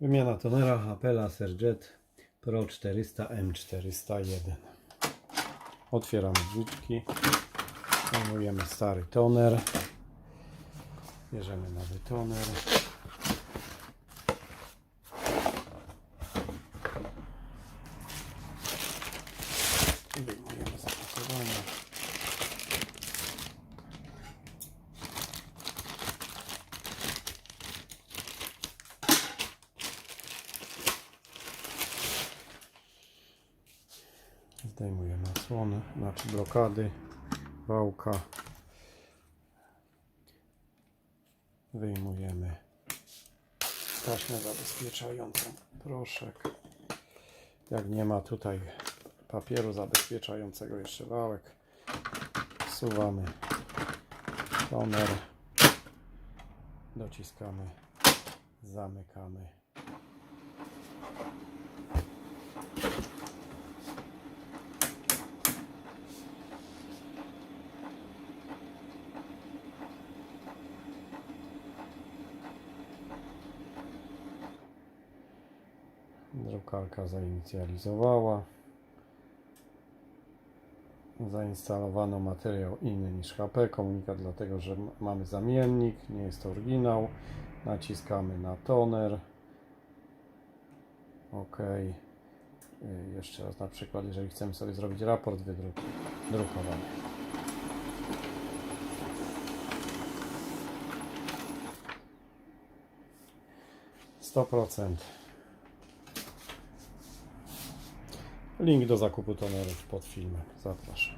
Wymiana tonera HP Laserjet Pro 400 M401. Otwieramy drzwiczki. Zajmujemy stary toner. Bierzemy nowy toner. Wyjmujemy zapakowanie. Zdejmujemy osłony, znaczy blokady, wałka. Wyjmujemy taśmę zabezpieczającą proszek. Jak nie ma tutaj papieru zabezpieczającego jeszcze wałek, wsuwamy toner, dociskamy, zamykamy. Drukarka zainicjalizowała. Zainstalowano materiał inny niż HP. Komunikat dlatego, że mamy zamiennik, nie jest to oryginał. Naciskamy na toner. OK. Y, Jeszcze raz na przykład, jeżeli chcemy sobie zrobić raport wydruk drukowany. Sto procent. Link do zakupu tonerów pod filmem. Zapraszam.